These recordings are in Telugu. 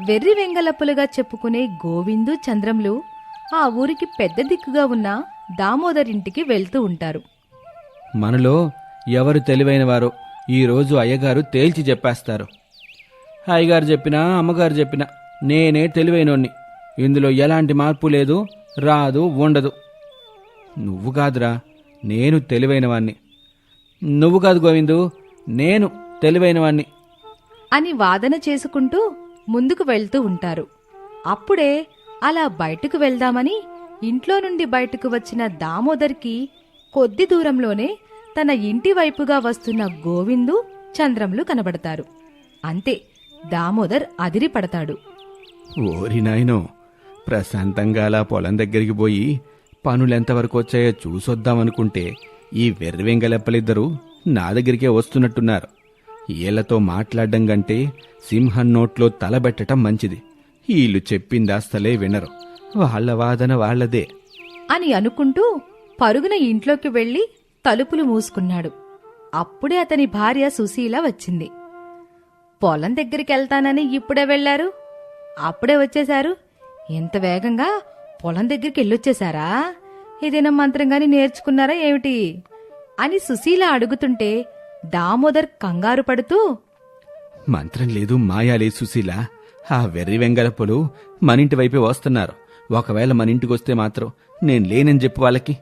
వెర్రి వెంగలప్పులుగా చెప్పుకునే గోవిందు చంద్రములు ఆ ఊరికి పెద్ద దిక్కుగా ఉన్న దామోదరింటికి వెళ్తూ ఉంటారు. మనలో ఎవరు తెలివైన వారో ఈరోజు అయ్యగారు తేల్చి చెప్పేస్తారు. అయ్యగారు చెప్పినా అమ్మగారు చెప్పినా నేనే తెలివైనోణ్ణి. ఇందులో ఎలాంటి మార్పు లేదు రాదు ఉండదు. నువ్వు కాదురా నేను తెలివైనవాణ్ణి. నువ్వు కాదు గోవిందు నేను తెలివైనవాణ్ణి. అని వాదన చేసుకుంటూ ముందుకు వెళ్తూ ఉంటారు. అప్పుడే అలా బయటకు వెళ్దామని ఇంట్లో నుండి బయటకు వచ్చిన దామోదర్కి కొద్ది దూరంలోనే తన ఇంటి వైపుగా వస్తున్న గోవిందు చంద్రములు కనబడతారు. అంతే దామోదర్ అదిరిపడతాడు. ఓరి నాయనో ప్రశాంతంగా అలా పొలం దగ్గరికి పోయి పనులెంతవరకు వచ్చాయో చూసొద్దామనుకుంటే ఈ వెర్రివెంగలెప్పలిద్దరూ నా దగ్గరికే వస్తున్నట్టున్నారు. ఈళ్ళతో మాట్లాడడం కంటే సింహం నోట్లో తలబెట్టడం మంచిది. వీళ్ళు చెప్పింది అస్తలే వినరు. వాళ్ళ వాదన వాళ్ళదే. అని అనుకుంటూ పరుగున ఇంట్లోకి వెళ్ళి తలుపులు మూసుకున్నాడు. అప్పుడే అతని భార్య సుశీల వచ్చింది. పొలం దగ్గరికెళ్తానని ఇప్పుడే వెళ్ళారు అప్పుడే వచ్చేశారు? ఎంత వేగంగా పొలం దగ్గరికి వెళ్ళొచ్చేశారా ఏదైనా మంత్రం గాని నేర్చుకున్నారా ఏమిటి? అని సుశీల అడుగుతుంటే దామోదర్ కంగారు పడుతూ మంత్రం లేదు మాయా లేదు సుశీల. ఆ వెర్రి వెంగలప్పులు మనింటి వైపే వస్తున్నారు. ఒకవేళ మన ఇంటికి వస్తే మాత్రం నేను లేనని చెప్పు వాళ్ళకి.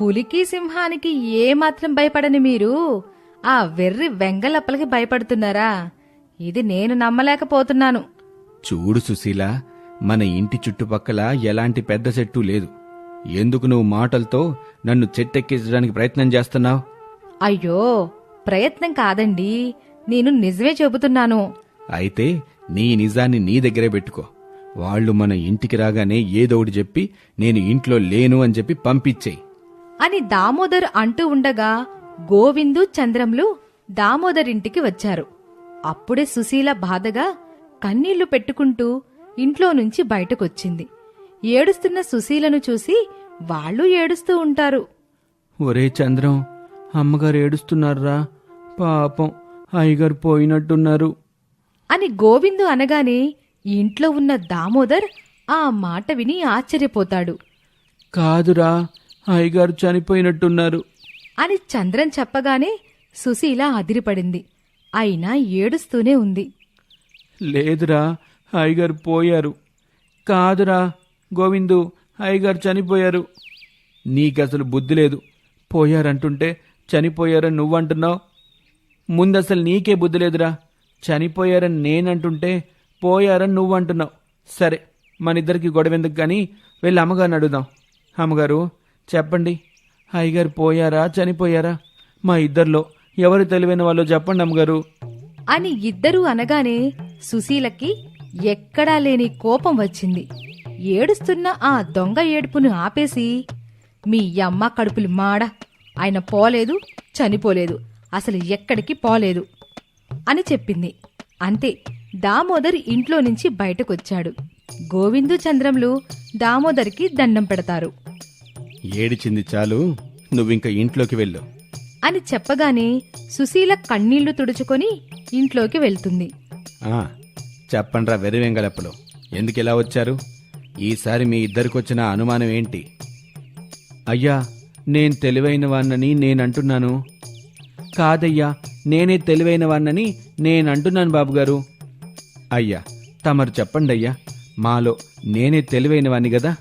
పులికి సింహానికి ఏమాత్రం భయపడని మీరు ఆ వెర్రి వెంగలప్పలకి భయపడుతున్నారా? ఇది నేను నమ్మలేకపోతున్నాను. చూడు సుశీల మన ఇంటి చుట్టుపక్కల ఎలాంటి పెద్ద చెట్టు లేదు. ఎందుకు నువ్వు మాటలతో నన్ను చెట్టెక్కించడానికి ప్రయత్నం చేస్తున్నావు? అయ్యో ప్రయత్నం కాదండి. నేను నిజమే చెబుతున్నాను. అయితే నీ నిజాన్ని నీ దగ్గరే పెట్టుకో. వాళ్ళు మన ఇంటికి రాగానే ఏదో ఒకటి చెప్పి నేను ఇంట్లో లేను అని చెప్పి పంపించేయి. అని దామోదర్ అంటూ ఉండగా గోవిందు చంద్రములు దామోదర్ ఇంటికి వచ్చారు. అప్పుడే సుశీల బాధగా కన్నీళ్ళు పెట్టుకుంటూ ఇంట్లో నుంచి బయటకొచ్చింది. ఏడుస్తున్న సుశీలను చూసి వాళ్ళు ఏడుస్తూ ఉంటారు. ఒరే చంద్రం అమ్మగారు ఏడుస్తున్నారా పాపం అయ్యగారు పోయినట్టున్నారు. అని గోవిందు అనగానే ఇంట్లో ఉన్న దామోదర్ ఆ మాట విని ఆశ్చర్యపోతాడు. కాదురా అయ్యగారు చనిపోయినట్టున్నారు. అని చంద్రన్ చెప్పగానే సుశీల అదిరిపడింది. అయినా ఏడుస్తూనే ఉంది. లేదురా అయ్యగారు పోయారు. కాదురా గోవిందు అయ్యగారు చనిపోయారు. నీకసలు బుద్ధి లేదు. పోయారంటుంటే చనిపోయారని నువ్వంటున్నావు? ముందసలు నీకే బుద్ధి లేదురా. చనిపోయారని నేనంటుంటే పోయారని నువ్వంటున్నావు. సరే మనిద్దరికి గొడవెందుకు కానీ వెళ్ళి అమ్మగారిని అడుగుదాం. అమ్మగారు చెప్పండి. అయ్యగారు పోయారా చనిపోయారా? మా ఇద్దరిలో ఎవరు తెలివైన వాళ్ళు చెప్పండి అమ్మగారు. అని ఇద్దరూ అనగానే సుశీలకి ఎక్కడా లేని కోపం వచ్చింది. ఏడుస్తున్న ఆ దొంగ ఏడుపును ఆపేసి మీ అమ్మ కడుపులు మాడ. ఆయన పోలేదు చనిపోలేదు. అసలు ఎక్కడికి పోలేదు అని చెప్పింది. అంతే దామోదర్ ఇంట్లో నుంచి బయటకొచ్చాడు. గోవిందు చంద్రములు దామోదర్కి దండం పెడతారు. ఏడిచింది చాలు నువ్వింక ఇంట్లోకి వెళ్ళు. అని చెప్పగానే సుశీల కన్నీళ్ళు తుడుచుకొని ఇంట్లోకి వెళ్తుంది. ఆ, చెప్పండ్రా వెర్రి వెంగళప్పలు ఎందుకు ఇలా వచ్చారు? ఈసారి మీ ఇద్దరికొచ్చిన అనుమానం ఏంటి? అయ్యా నేను తెలివైన వాన్నని నేనంటున్నాను. కాదయ్యా నేనే తెలివైన వాన్నని నేనంటున్నాను బాబుగారు. అయ్యా తమరు చెప్పండి అయ్యా మాలో నేనే తెలివైన వాణ్ణి కదా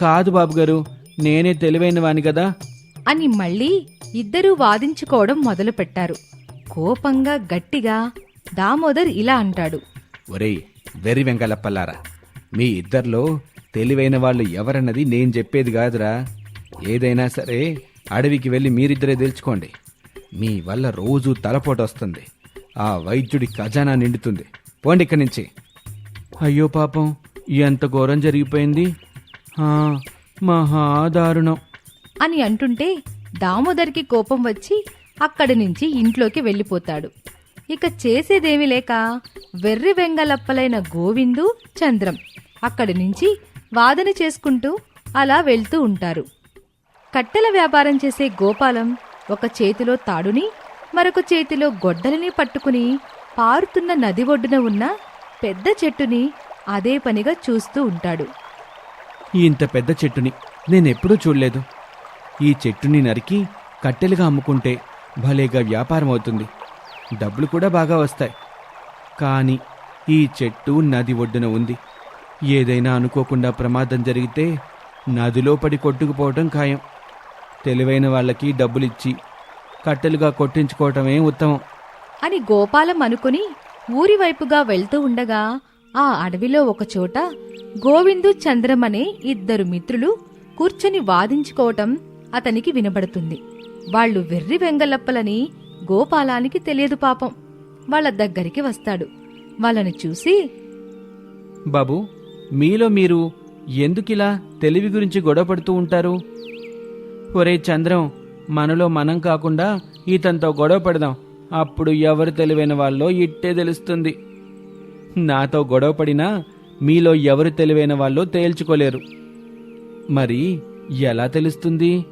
కాదు బాబుగారు నేనే తెలివైన వాణ్ణి కదా అని మళ్ళీ ఇద్దరూ వాదించుకోవడం మొదలుపెట్టారు. కోపంగా గట్టిగా దామోదర్ ఇలా అంటాడు. ఒరేయ్ వెర్రి వెంకలప్పల్లారా మీ ఇద్దర్లో తెలివైన వాళ్ళు ఎవరన్నది నేను చెప్పేది కాదురా. ఏదైనా సరే అడవికి వెళ్ళి మీరిద్దరే తెలుసుకోండి మీ వల్ల రోజు తలపోటు వస్తుంది. ఆ వైద్యుడి ఖజానా నిండుతుంది. పోండి ఇక్కడి నుంచి. అయ్యో పాపం ఎంత ఘోరం జరిగిపోయింది? ఆ, మహాదారుణం అని అంటుంటే దామోదర్కి కోపం వచ్చి అక్కడి నుంచి ఇంట్లోకి వెళ్ళిపోతాడు. ఇక చేసేదేమీ లేక వెర్రి వెంగలప్పలైన గోవిందు చంద్రం అక్కడి నుంచి వాదన చేసుకుంటూ అలా వెళ్తూ ఉంటారు. కట్టెల వ్యాపారం చేసే గోపాలం ఒక చేతిలో తాడుని మరొక చేతిలో గొడ్డలిని పట్టుకుని పారుతున్న నది ఒడ్డున ఉన్న పెద్ద చెట్టుని అదే పనిగా చూస్తూ ఉంటాడు. ఇంత పెద్ద చెట్టుని నేనెప్పుడూ చూడలేదు. ఈ చెట్టుని నరికి కట్టెలుగా అమ్ముకుంటే భలేగా వ్యాపారం అవుతుంది డబ్బులు కూడా బాగా వస్తాయి. కానీ ఈ చెట్టు నది ఒడ్డున ఉంది. ఏదైనా అనుకోకుండా ప్రమాదం జరిగితే నదిలో పడి కొట్టుకుపోవటం ఖాయం. తెలివైన వాళ్ళకి డబ్బులిచ్చి కట్టెలుగా కొట్టించుకోవటమే ఉత్తమం. అని గోపాలం అనుకుని ఊరి వైపుగా వెళ్తూ ఉండగా ఆ అడవిలో ఒకచోట గోవిందు చంద్రం అనే ఇద్దరు మిత్రులు కూర్చొని వాదించుకోవటం అతనికి వినబడుతుంది. వాళ్ళు వెర్రి వెంగలప్పలని గోపాలానికి తెలియదు పాపం. వాళ్ళ దగ్గరికి వస్తాడు. వాళ్ళని చూసి బాబు మీలో మీరు ఎందుకిలా తెలివి గురించి గొడవపడుతూ ఉంటారు? ఒరే చంద్రం మనలో మనం కాకుండా ఇతనితో గొడవ పడదాం. అప్పుడు ఎవరు తెలివైన వాళ్ళో ఇట్టే తెలుస్తుంది. నాతో గొడవ పడినా మీలో ఎవరు తెలివైన వాళ్ళో తేల్చుకోలేరు. మరి ఎలా తెలుస్తుంది?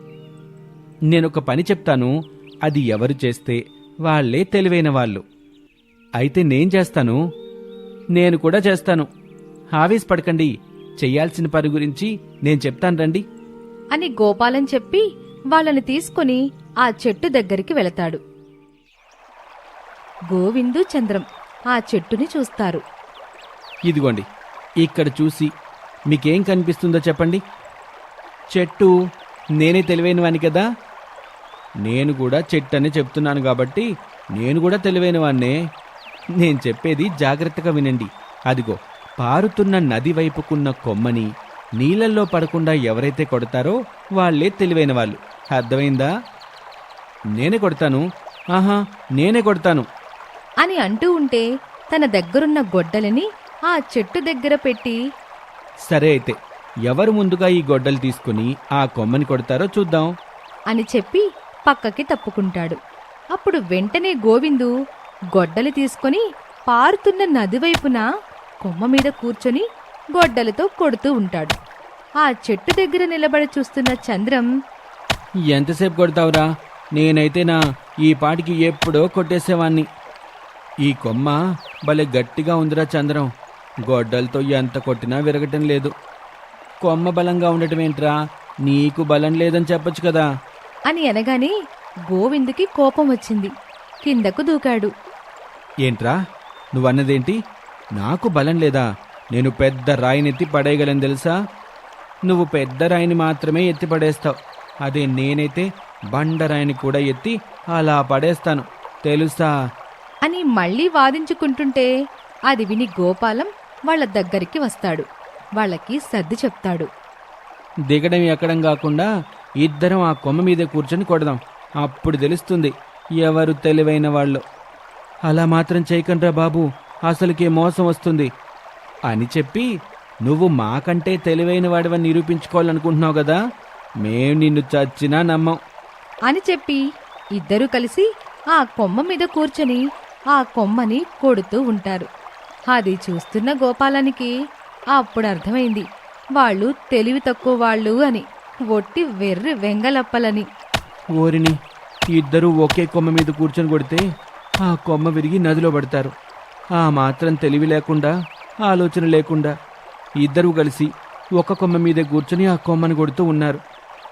నేనొక పని చెప్తాను అది ఎవరు చేస్తే వాళ్ళే తెలివైన వాళ్ళు. అయితే నేను చేస్తాను నేను కూడా చేస్తాను. ఆవేశపడకండి చెయ్యాల్సిన పని గురించి నేను చెప్తాను రండి. అని గోపాలం చెప్పి వాళ్ళని తీసుకుని ఆ చెట్టు దగ్గరికి వెళతాడు. గోవిందు చంద్రం ఆ చెట్టుని చూస్తారు. ఇదిగోండి ఇక్కడ చూసి మీకేం కనిపిస్తుందో చెప్పండి. చెట్టు నేనే తెలివైనవాని కదా? నేను కూడా చెట్టు అని చెప్తున్నాను కాబట్టి నేను కూడా తెలివైనవాన్నే నేను చెప్పేది జాగ్రత్తగా వినండి. అదిగో పారుతున్న నది వైపుకున్న కొమ్మని నీళ్ళల్లో పడకుండా ఎవరైతే కొడతారో వాళ్ళే తెలివైన వాళ్ళు. అర్థమైందా? నేనే కొడతాను. ఆహా నేనే కొడతాను. అని అంటూ ఉంటే తన దగ్గరున్న గొడ్డలిని ఆ చెట్టు దగ్గర పెట్టి సరే అయితే ఎవరు ముందుగా ఈ గొడ్డలు తీసుకుని ఆ కొమ్మని కొడతారో చూద్దాం. అని చెప్పి పక్కకి తప్పుకుంటాడు. అప్పుడు వెంటనే గోవిందు గొడ్డలి తీసుకొని పారుతున్న నది వైపున కొమ్మ మీద కూర్చొని గొడ్డలితో కొడుతూ ఉంటాడు. ఆ చెట్టు దగ్గర నిలబడి చూస్తున్న చంద్రం ఎంతసేపు కొడతావురా? నేనైతే నా ఈ పాటికి ఎప్పుడో కొట్టేసేవాణ్ణి. ఈ కొమ్మ భలే గట్టిగా ఉందిరా చంద్రం. గొడ్డలతో ఎంత కొట్టినా విరగటం లేదు. కొమ్మ బలంగా ఉండటం ఏంట్రా నీకు బలం లేదని చెప్పొచ్చు కదా. అని అనగానే గోవిందుకి కోపం వచ్చింది. కిందకు దూకాడు. ఏంట్రా? నువ్వన్నదేంటి? నాకు బలం లేదా? నేను పెద్ద రాయినెత్తి పడేయగలను తెలుసా? నువ్వు పెద్ద రాయిని మాత్రమే ఎత్తి పడేస్తావు. అదే నేనైతే బండరాయిని కూడా ఎత్తి అలా పడేస్తాను. తెలుసా? అని మళ్ళీ వాదించుకుంటుంటే అది విని గోపాలం వాళ్ళ దగ్గరికి వస్తాడు. వాళ్ళకి సర్ది చెప్తాడు. దిగడం ఎక్కడం కాకుండా ఇద్దరం ఆ కొమ్మ మీద కూర్చొని కొడదాం. అప్పుడు తెలుస్తుంది ఎవరు తెలివైన వాళ్ళు. అలా మాత్రం చేయకండ్రా బాబు. అసలుకే మోసం వస్తుంది. అని చెప్పి నువ్వు మాకంటే తెలివైన వాడివని నిరూపించుకోవాలనుకుంటున్నావు కదా మేం నిన్ను చచ్చినా నమ్మం. అని చెప్పి ఇద్దరూ కలిసి ఆ కొమ్మ మీద కూర్చొని ఆ కొమ్మని కొడుతూ ఉంటారు. అది చూస్తున్న గోపాలానికి అప్పుడు అర్థమైంది వాళ్ళు తెలివి తక్కువ వాళ్ళు అని ఒట్టి వెర్రి వెంగలప్పలని. ఓరిని ఇద్దరూ ఒకే కొమ్మ మీద కూర్చొని కొడితే ఆ కొమ్మ విరిగి నదిలో పడతారు. ఆ మాత్రం తెలివి లేకుండా ఆలోచన లేకుండా ఇద్దరూ కలిసి ఒక కొమ్మ మీద కూర్చొని ఆ కొమ్మని కొడుతూ ఉన్నారు.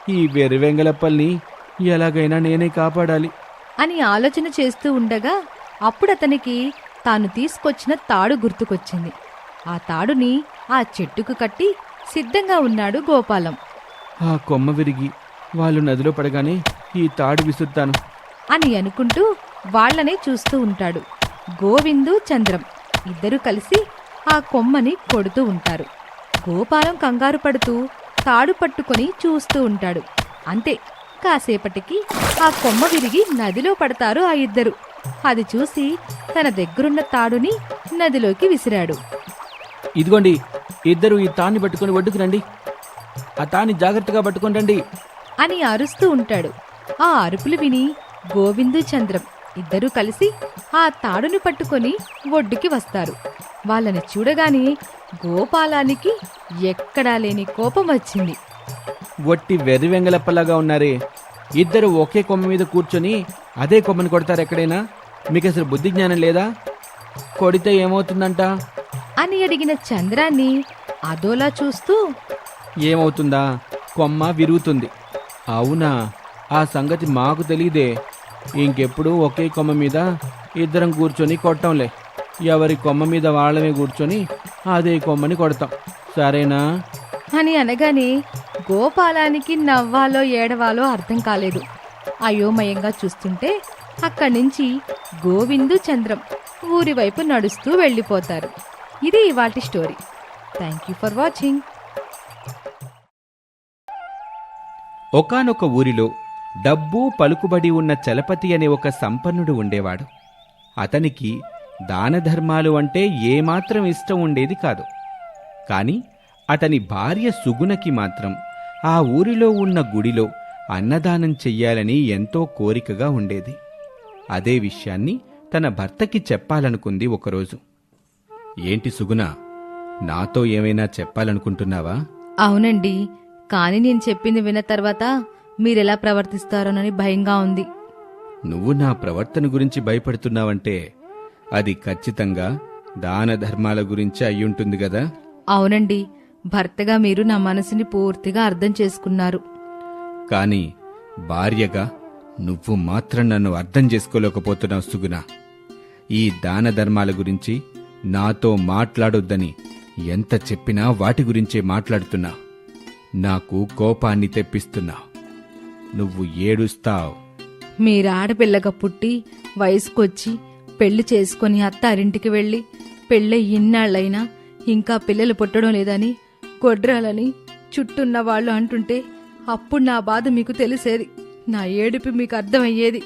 ఈ వెర్రి వెంగలప్పల్ని ఎలాగైనా నేనే కాపాడాలి. అని ఆలోచన చేస్తూ ఉండగా అప్పుడు అతనికి తాను తీసుకొచ్చిన తాడు గుర్తుకొచ్చింది. ఆ తాడుని ఆ చెట్టుకు కట్టి సిద్ధంగా ఉన్నాడు గోపాలం. ఆ కొమ్మ విరిగి వాళ్ళు నదిలో పడగానే ఈ తాడు విసురుతాను. అని అనుకుంటూ వాళ్ళనే చూస్తూ ఉంటాడు. గోవిందు చంద్రం ఇద్దరూ కలిసి ఆ కొమ్మని కొడుతూ ఉంటారు. గోపాలం కంగారు పడుతూ తాడు పట్టుకొని చూస్తూ ఉంటాడు. అంతే కాసేపటికి ఆ కొమ్మ విరిగి నదిలో పడతారు ఆ ఇద్దరు. అది చూసి తన దగ్గరున్న తాడుని నదిలోకి విసిరాడు. ఇదిగోండి ఇద్దరు ఈ తాన్ని పట్టుకొని ఒడ్డుకు రండి. ఆ తాన్ని జాగ్రత్తగా పట్టుకొని రండి. అని అరుస్తూ ఉంటాడు. ఆ అరుపులు విని గోవిందు చంద్రం ఇద్దరూ కలిసి ఆ తాడును పట్టుకొని ఒడ్డుకి వస్తారు. వాళ్ళని చూడగానే గోపాలానికి ఎక్కడా లేని కోపం వచ్చింది. ఒట్టి వెర్రి వెంగలప్పలాగా ఉన్నారే. ఇద్దరు ఒకే కొమ్మ మీద కూర్చొని అదే కొమ్మని కొడతారు ఎక్కడైనా? మీకు అసలు బుద్ధి జ్ఞానం లేదా? కొడితే ఏమవుతుందంట? అని అడిగిన చంద్రాన్ని అదోలా చూస్తూ ఏమవుతుందా? కొమ్మ విరుగుతుంది. అవునా? ఆ సంగతి మాకు తెలియదే. ఇంకెప్పుడు ఒకే కొమ్మ మీద ఇద్దరం కూర్చొని కొట్టంలే. ఎవరి కొమ్మ మీద వాళ్ళమే కూర్చొని అదే కొమ్మని కొడతాం. సరేనా? అని అనగానే గోపాలానికి నవ్వాలో ఏడవాలో అర్థం కాలేదు. అయోమయంగా చూస్తుంటే అక్కడి నుంచి గోవిందు చంద్రం ఊరి వైపు నడుస్తూ వెళ్ళిపోతారు. ఇది ఇవాటి story. Thank you for watching. ఒకానొక ఊరిలో డబ్బు పలుకుబడి ఉన్న చలపతి అనే ఒక సంపన్నుడు ఉండేవాడు. అతనికి దాన ధర్మాలు అంటే ఏమాత్రం ఇష్టం ఉండేది కాదు. కాని అతని భార్య సుగుణకి మాత్రం ఆ ఊరిలో ఉన్న గుడిలో అన్నదానం చెయ్యాలని ఎంతో కోరికగా ఉండేది. అదే విషయాన్ని తన భర్తకి చెప్పాలనుకుంది ఒకరోజు. ఏంటి సుగుణ నాతో ఏమైనా చెప్పాలనుకుంటున్నావా? అవునండి కానీ నేను చెప్పింది విన్న తర్వాత మీరెలా ప్రవర్తిస్తారోనని భయంగా ఉంది. నువ్వు నా ప్రవర్తన గురించి భయపడుతున్నావంటే అది ఖచ్చితంగా దాన ధర్మాల గురించి అయ్యుంటుంది గదా? అవునండి. భర్తగా మీరు నా మనసుని పూర్తిగా అర్థం చేసుకున్నారు. కాని భార్యగా నువ్వు మాత్రం నన్ను అర్థం చేసుకోలేకపోతున్నావు సుగుణ. ఈ దాన ధర్మాల గురించి నాతో మాట్లాడొద్దని ఎంత చెప్పినా వాటి గురించే మాట్లాడుతున్నావు నాకు కోపాన్ని తెప్పిస్తున్నావు నువ్వు ఏడుస్తావు. మీరు ఆడపిల్లగా పుట్టి వయసుకొచ్చి పెళ్ళి చేసుకుని అత్తారింటికి వెళ్ళి పెళ్ళై ఇన్నాళ్ళైనా ఇంకా పిల్లలు పుట్టడం లేదని గొడ్రాలని చుట్టూన్న వాళ్ళు అంటుంటే అప్పుడు నా బాధ మీకు తెలిసేది. నా ఏడుపు మీకు అర్థమయ్యేది.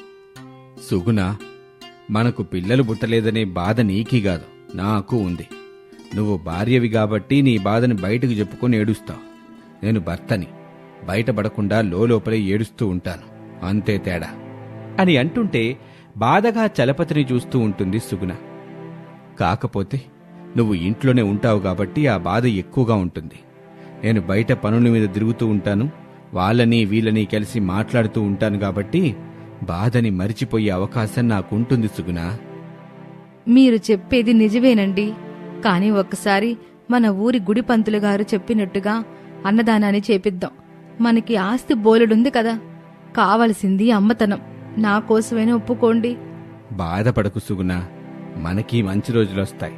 సుగుణ మనకు పిల్లలు పుట్టలేదనే బాధ నీకీ కాదు నాకు ఉంది. నువ్వు భార్యవి కాబట్టి నీ బాధని బయటకు చెప్పుకొని ఏడుస్తావు. నేను భర్తని. బయటపడకుండా లోపలే ఏడుస్తూ ఉంటాను. అంతే తేడా. అని అంటుంటే బాధగా చలపతిని చూస్తూ ఉంటుంది సుగుణ. కాకపోతే నువ్వు ఇంట్లోనే ఉంటావు కాబట్టి ఆ బాధ ఎక్కువగా ఉంటుంది. నేను బయట పనుల మీద తిరుగుతూ ఉంటాను. వాళ్ళని వీళ్ళని కలిసి మాట్లాడుతూ ఉంటాను కాబట్టి బాధని మరిచిపోయే అవకాశం నాకుంటుంది సుగుణ. మీరు చెప్పేది నిజమేనండి. కానీ ఒక్కసారి మన ఊరి గుడి పంతులు గారు చెప్పినట్టుగా అన్నదానాన్ని చేపిద్దాం. మనకి ఆస్తి బోలెడుంది కదా. కావలసింది అమ్మతనం. నా కోసమైనా ఒప్పుకోండి. బాధపడకు సుగుణ. మనకి మంచి రోజులొస్తాయి.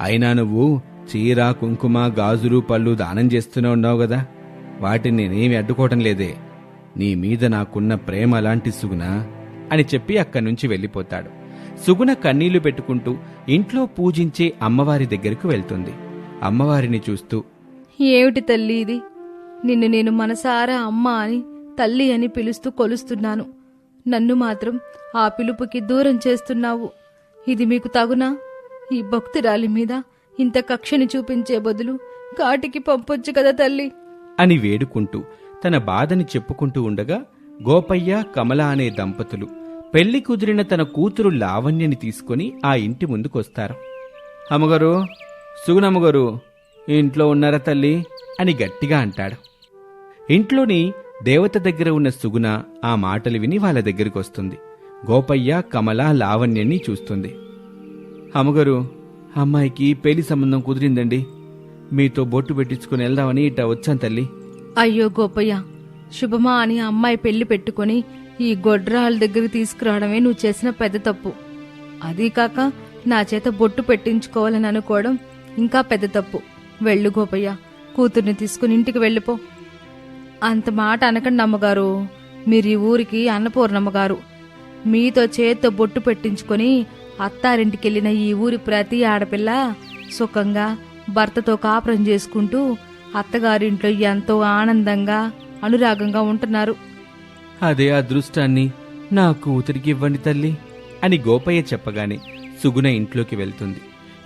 అయినా నువ్వు చీర కుంకుమ గాజులు పళ్ళు దానం చేస్తూనే ఉన్నావు కదా. వాటిని నేనేమి అడ్డుకోవటం లేదే. నీ మీద నాకున్న ప్రేమ అలాంటి సుగుణ అని చెప్పి అక్కడి నుంచి వెళ్ళిపోతాడు. సుగుణ కన్నీళ్ళు పెట్టుకుంటూ ఇంట్లో పూజించే అమ్మవారి దగ్గరకు వెళ్తుంది. అమ్మవారిని చూస్తూ ఏమిటి తల్లి ఇది? నిన్ను నేను మనసారా అమ్మ అని తల్లి అని పిలుస్తూ కొలుస్తున్నాను. నన్ను మాత్రం ఆ పిలుపుకి దూరం చేస్తున్నావు. ఇది మీకు తగునా? ఈ భక్తురాలి మీద ఇంత కక్షని చూపించే బదులు కాటికి పంపొచ్చు కదా తల్లి? అని వేడుకుంటూ తన బాధని చెప్పుకుంటూ ఉండగా గోపయ్య కమల అనే దంపతులు పెళ్ళి కుదిరిన తన కూతురు లావణ్యని తీసుకుని ఆ ఇంటి ముందుకొస్తారు. అమ్మగారు సుగుణమ్మగారు ఇంట్లో ఉన్నారా తల్లి? అని గట్టిగా అంటాడు. ఇంట్లోని దేవత దగ్గర ఉన్న సుగుణ ఆ మాటలు విని వాళ్ళ దగ్గరికి వస్తుంది. గోపయ్య కమల లావణ్యని చూస్తుంది. అమ్మగారు అమ్మాయికి పెళ్ళి సంబంధం కుదిరిందండి. మీతో బొట్టు పెట్టించుకుని వెళ్దామని ఇట్ట వచ్చాను తల్లి. అయ్యో గోపయ్య శుభమా అని అమ్మాయి పెళ్ళి పెట్టుకుని ఈ గొడ్రాల దగ్గర తీసుకురావడమే నువ్వు చేసిన పెద్ద తప్పు. అదీ కాక నా చేత బొట్టు పెట్టించుకోవాలని అనుకోవడం ఇంకా పెద్ద తప్పు. వెళ్ళు గోపయ్య. కూతుర్ని తీసుకుని ఇంటికి వెళ్ళిపో. అంత మాట అనకండి అమ్మగారు. మీరు ఈ ఊరికి అన్నపూర్ణమ్మగారు మీతో చేత్తో బొట్టు పెట్టించుకొని అత్తారింటికెళ్ళిన ఈ ఊరి ప్రతి ఆడపిల్ల సుఖంగా భర్తతో కాపురం చేసుకుంటూ అత్తగారింట్లో ఎంతో ఆనందంగా అనురాగంగా ఉంటున్నారు. అదే అదృష్టాన్ని నా కూతురికి ఇవ్వండి తల్లి అని గోపయ్య చెప్పగానే సుగుణ ఇంట్లోకి వెళ్తుంది.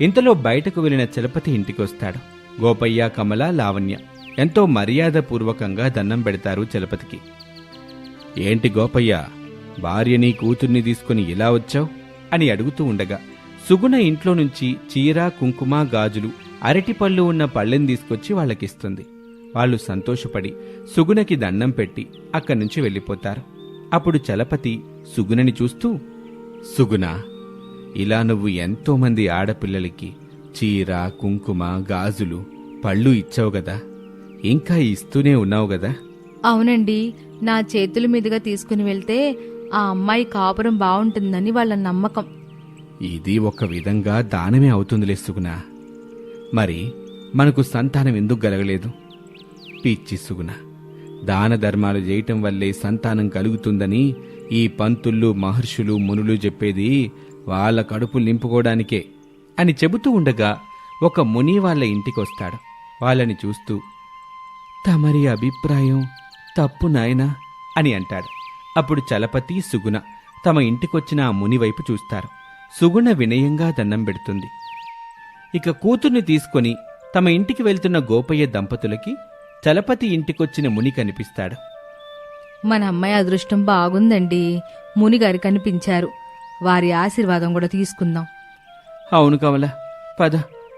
ఇంతలో బయటకు వెళ్ళిన చలపతి ఇంటికొస్తాడు. గోపయ్య కమల లావణ్య ఎంతో మర్యాదపూర్వకంగా దండం పెడతారు చలపతికి. ఏంటి గోపయ్య భార్యని కూతుర్ని తీసుకుని ఇలా వచ్చావు? అని అడుగుతూ ఉండగా సుగుణ ఇంట్లో నుంచి చీర కుంకుమ గాజులు అరటిపళ్ళు ఉన్న పళ్ళెం తీసుకొచ్చి వాళ్ళకిస్తుంది. వాళ్ళు సంతోషపడి సుగుణకి దండం పెట్టి అక్కడి నుంచి వెళ్ళిపోతారు. అప్పుడు చలపతి సుగుణని చూస్తూ సుగుణ ఇలా నువ్వు ఎంతోమంది ఆడపిల్లలకి చీర కుంకుమ గాజులు పళ్ళు ఇచ్చావు గదా? ఇంకా ఇస్తూనే ఉన్నావు గదా? అవునండి. నా చేతుల మీదుగా తీసుకుని వెళ్తే ఆ అమ్మాయి కాపురం బాగుంటుందని వాళ్ళ నమ్మకం. ఇది ఒక విధంగా దానమే అవుతుందిలే సుగుణ. మరి మనకు సంతానం ఎందుకు గలగలేదు? పిచ్చి సుగుణ. దాన ధర్మాలు చేయటం వల్లే సంతానం కలుగుతుందని ఈ పంతుళ్ళు మహర్షులు మునులు చెప్పేది వాళ్ళ కడుపు నింపుకోవడానికే. అని చెబుతూ ఉండగా ఒక ముని వాళ్ళ ఇంటికొస్తాడు. వాళ్ళని చూస్తూ తమరి అభిప్రాయం తప్పు నాయనా? అని అంటాడు. అప్పుడు చలపతి సుగుణ తమ ఇంటికొచ్చిన ఆ ముని వైపు చూస్తారు. సుగుణ వినయంగా దండం పెడుతుంది. ఇక కూతుర్ని తీసుకొని తమ ఇంటికి వెళ్తున్న గోపయ్య దంపతులకి చలపతి ఇంటికొచ్చిన ముని కనిపిస్తాడు. మన అమ్మాయి అదృష్టం బాగుందండి మునిగారు కనిపించారు. వారి ఆశీర్వాదం కూడా తీసుకుందాం. అవును కమల. పద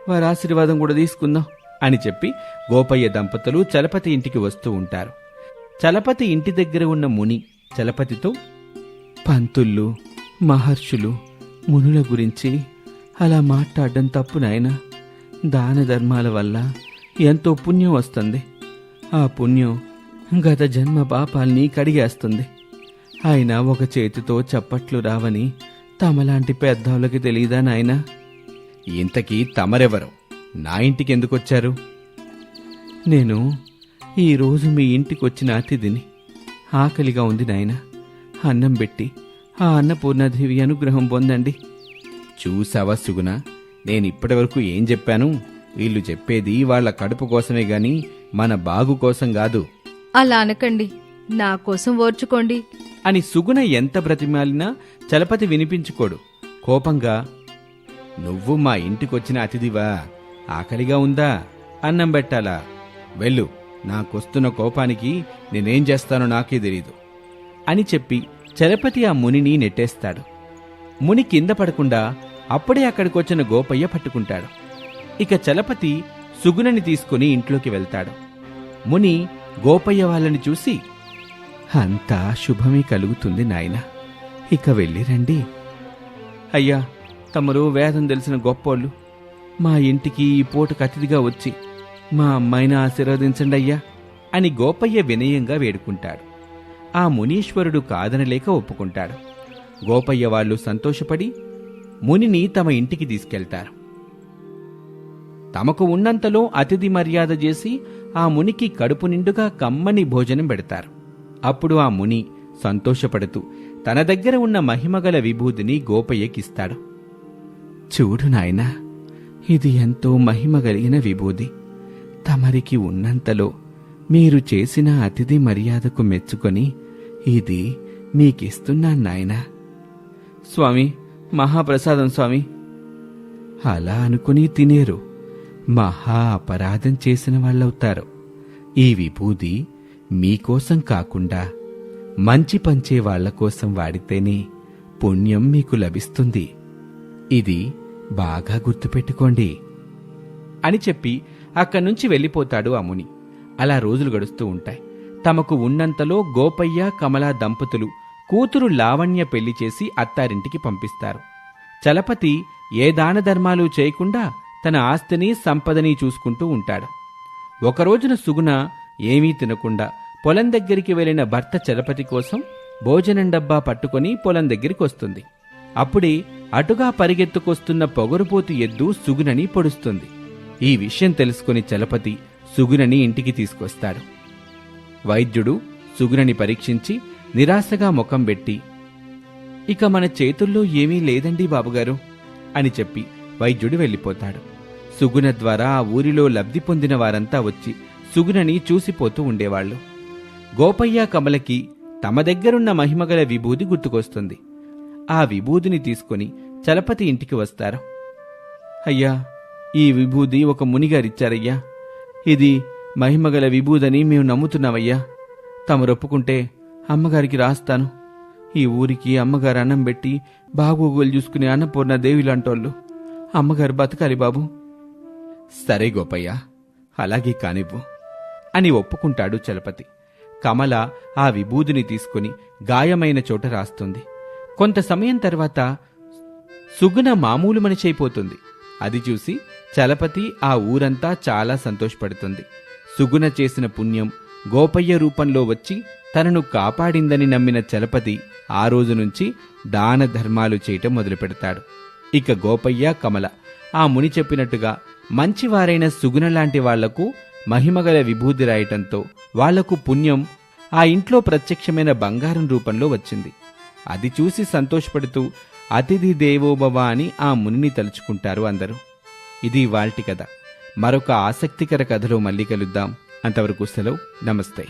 వారి ఆశీర్వాదం కూడా తీసుకుందాం. అని చెప్పి గోపయ్య దంపతులు చలపతి ఇంటికి వస్తూ ఉంటారు. చలపతి ఇంటి దగ్గర ఉన్న ముని చలపతితో పంతుళ్ళు మహర్షులు మునుల గురించి అలా మాట్లాడడం తప్పు నాయన. దాన ధర్మాల వల్ల ఎంతో పుణ్యం వస్తుంది. ఆ పుణ్యం గత జన్మ పాపాల్ని కడిగేస్తుంది. అయినా ఒక చేతితో చప్పట్లు రావని తమలాంటి పెద్దవాళ్ళకి తెలియదా నాయనా? ఇంతకీ తమరెవరు? నా ఇంటికి ఎందుకొచ్చారు? నేను ఈరోజు మీ ఇంటికి వచ్చిన అతిథిని. ఆకలిగా ఉంది నాయనా. అన్నం పెట్టి ఆ అన్నపూర్ణదేవి అనుగ్రహం పొందండి. చూసావా సుగుణ? నేను ఇప్పటివరకు ఏం చెప్పాను? వీళ్ళు చెప్పేది వాళ్ళ కడుపు కోసమే గాని మన బాగు కోసం కాదు. అలా అనకండి. నా కోసం ఓర్చుకోండి. అని సుగుణ ఎంత బ్రతిమాలినా చలపతి వినిపించుకోడు. కోపంగా నువ్వు మా ఇంటికొచ్చిన అతిథివా? ఆకలిగా ఉందా? అన్నం పెట్టాలా? వెళ్ళు నాకొస్తున్న కోపానికి నేనేం చేస్తానో నాకే తెలీదు అని చెప్పి చలపతి ఆ మునిని నెట్టేస్తాడు. ముని కింద పడకుండా అప్పుడే అక్కడికొచ్చిన గోపయ్య పట్టుకుంటాడు. ఇక చలపతి సుగుణని తీసుకుని ఇంట్లోకి వెళ్తాడు. ముని గోపయ్య వాళ్ళని చూసి అంతా శుభమే కలుగుతుంది నాయనా ఇక వెళ్ళిరండి అయ్యా తమరు వేదం తెలిసిన గొప్పోళ్ళు. మా ఇంటికి ఈ పూటకు అతిథిగా వచ్చి మా అమ్మాయిని ఆశీర్వదించండి అయ్యా అని గోపయ్య వినయంగా వేడుకుంటాడు. ఆ మునీశ్వరుడు కాదనలేక ఒప్పుకుంటాడు. గోపయ్య వాళ్ళు సంతోషపడి మునిని తమ ఇంటికి తీసుకెళ్తారు. తమకు ఉన్నంతలో అతిథి మర్యాద చేసి ఆ మునికి కడుపు నిండుగా కమ్మని భోజనం పెడతారు. అప్పుడు ఆ ముని సంతోషపడుతూ తన దగ్గర ఉన్న మహిమగల విభూతిని గోపయ్యకిస్తాడు. చూడు నాయనా ఇది ఎంతో మహిమ కలిగిన విభూది. తమరికి ఉన్నంతలో మీరు చేసిన అతిథి మర్యాదకు మెచ్చుకొని ఇది మీకిస్తున్నాను నాయనా. స్వామి మహాప్రసాదం స్వామి. అలా అనుకుని తినేరు. మహా అపరాధం చేసిన వాళ్ళవుతారు. ఈ విభూది మీకోసం కాకుండా మంచి పంచే వాళ్ళ కోసం వాడితేనే పుణ్యం మీకు లభిస్తుంది. ఇది బాగా గుర్తుపెట్టుకోండి అని చెప్పి అక్కడి నుంచి వెళ్ళిపోతాడు ఆ ముని. అలా రోజులు గడుస్తూ ఉంటాయి. తమకు ఉన్నంతలో గోపయ్య కమలా దంపతులు కూతురు లావణ్య పెళ్ళి చేసి అత్తారింటికి పంపిస్తారు. చలపతి ఏ దాన ధర్మాలు చేయకుండా తన ఆస్తిని సంపదని చూసుకుంటూ ఉంటాడు. ఒకరోజున సుగుణ ఏమీ తినకుండా పొలం దగ్గరికి వెళ్ళిన భర్త చలపతి కోసం భోజనం డబ్బా పట్టుకొని పొలం దగ్గరికి వస్తుంది. అప్పుడే అటుగా పరిగెత్తుకొస్తున్న పొగరుపోతు ఎద్దు సుగునని పొడుస్తుంది. ఈ విషయం తెలుసుకుని చలపతి సుగునని ఇంటికి తీసుకొస్తాడు. వైద్యుడు సుగుణని పరీక్షించి నిరాశగా ముఖం పెట్టి ఇక మన చేతుల్లో ఏమీ లేదండి బాబుగారు అని చెప్పి వైద్యుడు వెళ్ళిపోతాడు. సుగుణ ద్వారా ఆ ఊరిలో లబ్ధి పొందిన వారంతా వచ్చి సుగుణని చూసిపోతూ ఉండేవాళ్ళు గోపయ్య కమలకి తమ దగ్గరున్న మహిమగల విభూది గుర్తుకొస్తుంది. ఆ విభూదిని తీసుకుని చలపతి ఇంటికి వస్తారు. అయ్యా ఈ విభూది ఒక మునిగారిచ్చారయ్యా. ఇది మహిమగల విభూదని మేము నమ్ముతున్నామయ్యా. తమరొప్పుకుంటే అమ్మగారికి రాస్తాను. ఈ ఊరికి అమ్మగారు అన్నం పెట్టి బాగోగులు చూసుకునే అన్నపూర్ణ దేవి లాంటోళ్ళు. అమ్మగారు బతకాలి బాబు. సరే గోపయ్య అలాగే కానివ్వు అని ఒప్పుకుంటాడు చలపతి. కమల ఆ విభూదిని తీసుకుని గాయమైన చోట రాస్తుంది. కొంత సమయం తర్వాత సుగుణ మామూలు మనిషి అయిపోతుంది అది చూసి చలపతి ఆ ఊరంతా చాలా సంతోషపడుతుంది. సుగుణ చేసిన పుణ్యం గోపయ్య రూపంలో వచ్చి తనను కాపాడిందని నమ్మిన చలపతి ఆ రోజు నుంచి దాన ధర్మాలు చేయటం మొదలుపెడతాడు. ఇక గోపయ్య కమల ఆ ముని చెప్పినట్టుగా మంచివారైన సుగుణ లాంటి వాళ్ళకు మహిమగల విభూతి రాయటంతో వాళ్ళకు పుణ్యం ఆ ఇంట్లో ప్రత్యక్షమైన బంగారం రూపంలో వచ్చింది. అది చూసి సంతోషపడుతూ అతిథి దేవోభవ అని ఆ మునిని తలుచుకుంటారు అందరూ. ఇది వాల్టి కథ. మరొక ఆసక్తికర కథలో మళ్ళీ కలుద్దాం. అంతవరకు సెలవు. నమస్తే.